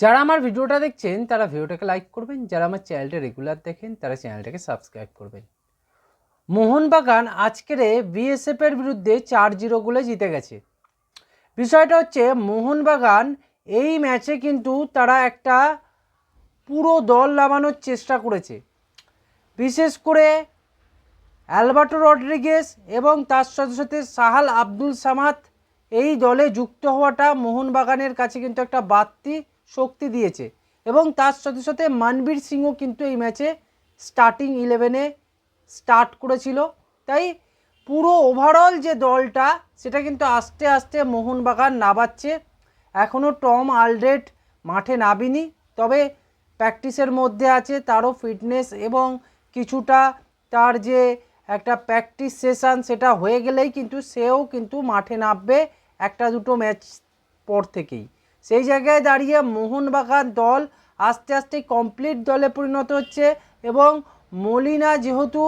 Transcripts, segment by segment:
যারা আমার ভিডিওটা দেখছেন, তারা ভিডিওটাকে লাইক করবেন। যারা আমার চ্যানেলটা রেগুলার দেখেন, তারা চ্যানেলটাকে সাবস্ক্রাইব করবেন। মোহনবাগান আজকের বিএসএফ এর বিরুদ্ধে চার জিরো গোলে জিতে গেছে। বিষয়টা হচ্ছে, মোহনবাগান এই ম্যাচে কিন্তু তারা একটা পুরো দল নামানোর চেষ্টা করেছে। বিশেষ করে অ্যালবার্টো রড্রিগেস এবং তার সাথে সাথে সাহাল আব্দুল সামাদ এই দলে যুক্ত হওয়াটা মোহনবাগানের কাছে কিন্তু একটা বাড়তি শক্তি দিয়েছে। এবং তার সাথে সাথে মানবীর সিংও কিন্তু এই ম্যাচে স্টার্টিং ইলেভেনে স্টার্ট করেছিল। তাই পুরো ওভারঅল যে দলটা, সেটা কিন্তু আস্তে আস্তে মোহনবাগান নাবাচ্ছে। এখনও টম আলড্রেট মাঠে নাবিনি তবে প্র্যাকটিসের মধ্যে আছে তারও ফিটনেস এবং কিছুটা তার যে একটা প্র্যাকটিস সেশন, সেটা হয়ে গেলেই কিন্তু সেও কিন্তু মাঠে নামবে একটা দুটো ম্যাচ পর থেকেই। সেই জায়গায় দাঁড়িয়ে মোহনবাগান দল আস্তে আস্তে কমপ্লিট দলে পরিণত হচ্ছে এবং মলিনা যেহেতু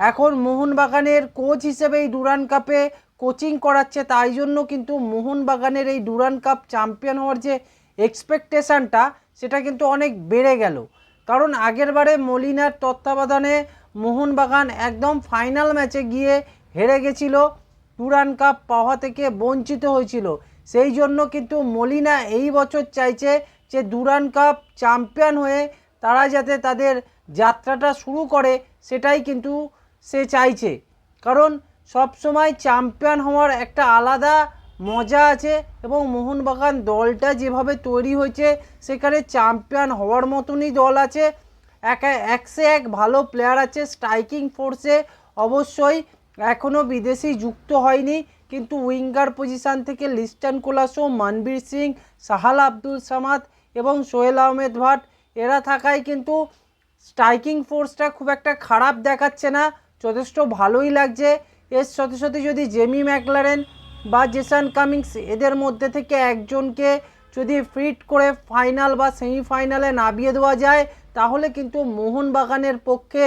এখন মোহনবাগানের কোচ হিসেবে এই ডুরান কাপে কোচিং করাচ্ছে, তাই জন্য কিন্তু মোহনবাগানের এই ডুরান কাপ চ্যাম্পিয়ন হওয়ার যে এক্সপেকটেশানটা সেটা কিন্তু অনেক বেড়ে গেল। কারণ আগেরবারে মলিনার তত্ত্বাবধানে মোহনবাগান একদম ফাইনাল ম্যাচে গিয়ে হেরে গেছিল ডুরান কাপ পাওয়া থেকে বঞ্চিত হয়েছিল। সেই জন্য কিন্তু মলিনা এই বছর চাইছে যে দুরান কাপ চ্যাম্পিয়ন হয়ে তারা যাতে তাদের যাত্রাটা শুরু করে, সেটাই কিন্তু সে চাইছে। কারণ সব সময় চ্যাম্পিয়ন হওয়ার একটা আলাদা মজা আছে এবং মোহনবাগান দলটা যেভাবে তৈরি হয়েছে, সেখানে চ্যাম্পিয়ন হওয়ার মতনই দল আছে। এক একসে এক ভালো প্লেয়ার আছে স্ট্রাইকিং ফোর্সে অবশ্যই এখনও বিদেশি যুক্ত হয়নি। কিন্তু উইঙ্গার পজিশান থেকে লিস্টান কোলাসো, মানবীর সিং, সাহাল আব্দুল সামাদ এবং সোহেল আহমেদ ভাট, এরা থাকায় কিন্তু স্ট্রাইকিং ফোর্সটা খুব একটা খারাপ দেখাচ্ছে না, যথেষ্ট ভালোই লাগছে। এর সাথে সাথে যদি জেমি ম্যাকলারেন বা জেসান কামিংস এদের মধ্যে থেকে একজনকে যদি ফিট করে ফাইনাল বা সেমিফাইনালে নামিয়ে দেওয়া যায়, তাহলে কিন্তু মোহনবাগানের পক্ষে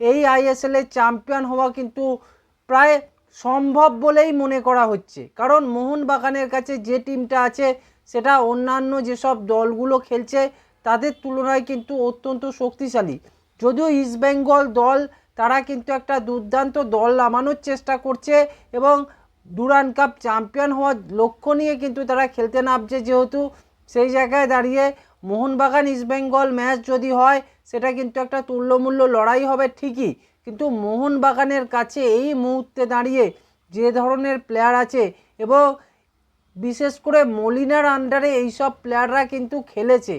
এই আইএসএলের চ্যাম্পিয়ন হওয়া কিন্তু প্রায় সম্ভব বলেই মনে করা হচ্ছে। কারণ মোহনবাগানের কাছে যে টিমটা আছে, সেটা অন্যান্য যেসব দলগুলো খেলছে, তাদের তুলনায় কিন্তু অত্যন্ত শক্তিশালী। যদিও ইস্টবেঙ্গল দল, তারা কিন্তু একটা দুর্দান্ত দল নামানোর চেষ্টা করছে এবং ডুরান কাপ চ্যাম্পিয়ন হওয়ার লক্ষ্য নিয়ে কিন্তু তারা খেলতে নামছে যেহেতু। সেই জায়গায় দাঁড়িয়ে মোহনবাগান ইস্টবেঙ্গল ম্যাচ যদি হয়, সেটা কিন্তু একটা তুল্যমূল্য লড়াই হবে ঠিকই। কিন্তু মোহনবাগানের কাছে এই মুহূর্তে দাঁড়িয়ে যে ধরনের প্লেয়ার আছে এবং বিশেষ করে মলিনার আন্ডারে এইসব প্লেয়াররা কিন্তু খেলেছে।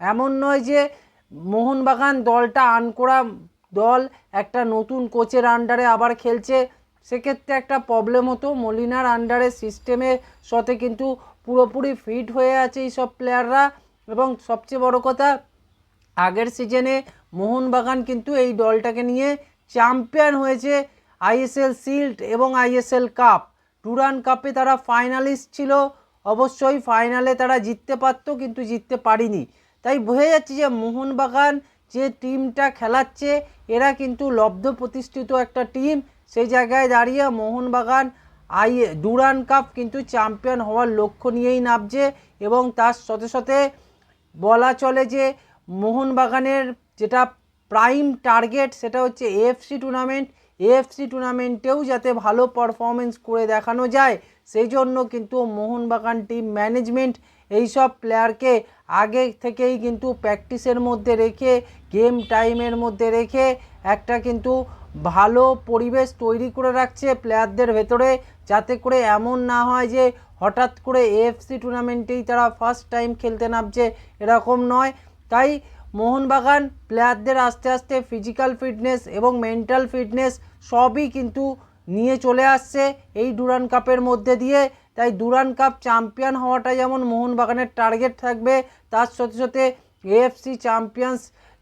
এমন নয় যে মোহনবাগান দলটা আনকোড়া দল, একটা নতুন কোচের আন্ডারে আবার খেলছে। সেক্ষেত্রে একটা প্রবলেম হতো। মলিনার আন্ডারে সিস্টেমের সাথে কিন্তু পুরোপুরি ফিট হয়ে আছে এইসব প্লেয়াররা। এবং সবচেয়ে বড় কথা, আগের সিজনে মোহনবাগান কিন্তু এই দলটাকে নিয়ে চ্যাম্পিয়ন হয়েছে আইএসএল শিল্ড এবং আইএসএল কাপ ডুরান কাপে তারা ফাইনালিস্ট ছিল, অবশ্যই ফাইনালে তারা জিততে পারতো কিন্তু জিততে পারিনি। তাই বোঝা যাচ্ছে যে মোহনবাগান যে টিমটা খেলাচ্ছে, এরা কিন্তু লব্ধ প্রতিষ্ঠিত একটা টিম সেই জায়গায় দাঁড়িয়ে মোহনবাগান আই ডুরান কাপ কিন্তু চ্যাম্পিয়ন হওয়ার লক্ষ্য নিয়েই নামছে এবং তার সাথে সাথে বলা চলে যে মোহনবাগানের যেটা প্রাইম টার্গেট সেটা হচ্ছে এএফসি টুর্নামেন্ট এএফসি টুর্নামেন্টেও যাতে ভালো পারফরমেন্স করে দেখানো যায়, সেই জন্য কিন্তু মোহনবাগান টিম ম্যানেজমেন্ট এইসব প্লেয়ারকে আগে থেকেই কিন্তু প্র্যাকটিসের মধ্যে রেখে গেম টাইমের মধ্যে রেখে একটা কিন্তু ভালো পরিবেশ তৈরি করে রাখছে প্লেয়ারদের ভেতরে। যাতে করে এমন না হয় যে হঠাৎ করে এএফসি টুর্নামেন্টেই তারা ফার্স্ট টাইম খেলতে নামছে, এরকম নয়। তাই মোহনবাগান প্লেয়ারদের আস্তে আস্তে ফিজিক্যাল ফিটনেস এবং মেন্টাল ফিটনেস সবই কিন্তু নিয়ে চলে আসছে এই ডুরান কাপের মধ্যে দিয়ে। তাই ডুরান কাপ চ্যাম্পিয়ন হওয়াটা যেমন মোহনবাগানের টার্গেট থাকবে, তার সাথে সাথে এএফসি চ্যাম্পিয়ন্স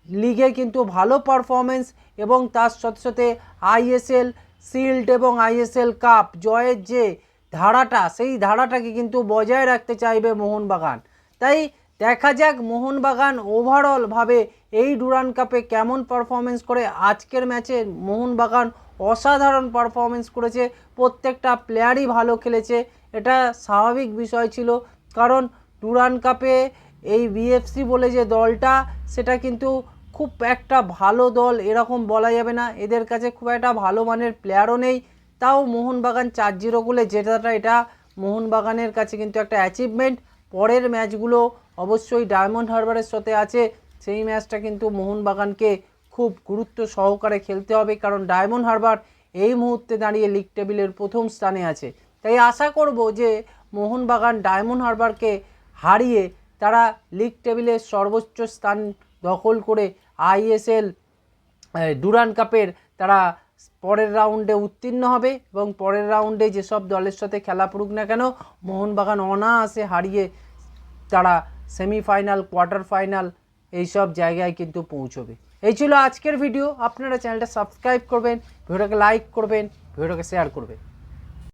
লিগে কিন্তু ভালো পারফরমেন্স এবং তার সাথে সাথে আইএসএল শিল্ড এবং আইএসএল কাপ জয়ের যে ধারাটা, সেই ধারাটাকে কিন্তু বজায় রাখতে চাইবে মোহনবাগান তাই দেখা যাক মোহনবাগান ওভারঅলভাবে এই ডুরান কাপে কেমন পারফরমেন্স করে। আজকের ম্যাচে মোহনবাগান অসাধারণ পারফরমেন্স করেছে, প্রত্যেকটা প্লেয়ারই ভালো খেলেছে। এটা স্বাভাবিক বিষয় ছিল, কারণ ডুরান কাপে এই বিএফসি বলে যে দলটা, সেটা কিন্তু খুব একটা ভালো দল এরকম বলা যাবে না। এদের কাছে খুব একটা ভালো মানের প্লেয়ারও নেই। তাও মোহনবাগান চার জিরো গোলে জেতাটা এটা মোহনবাগানের কাছে কিন্তু একটা অ্যাচিভমেন্ট পরের ম্যাচগুলো অবশ্যই ডায়মন্ড হারবারের সাথে আছে। সেই ম্যাচটা কিন্তু মোহনবাগানকে খুব গুরুত্ব সহকারে খেলতে হবে, কারণ ডায়মন্ড হারবার এই মুহূর্তে দাঁড়িয়ে লিগ টেবিলের প্রথম স্থানে আছে। তাই আশা করব যে মোহনবাগান ডায়মন্ড হারবারকে হারিয়ে তারা লিগ টেবিলের সর্বোচ্চ স্থান দখল করে আইএসএল ডুরান কাপের তারা পরের রাউন্ডে উত্তীর্ণ হবে এবং পরের রাউন্ডে যেসব দলের সাথে খেলা পড়ুক না কেন, মোহনবাগান অনায়াসে হারিয়ে তারা সেমিফাইনাল, কোয়ার্টার ফাইনাল এইসব জায়গায় কিন্তু পৌঁছবে। এই ছিল আজকের ভিডিও। আপনারা চ্যানেলটা সাবস্ক্রাইব করবেন, ভিডিওটাকে লাইক করবেন, ভিডিওটাকে শেয়ার করবেন।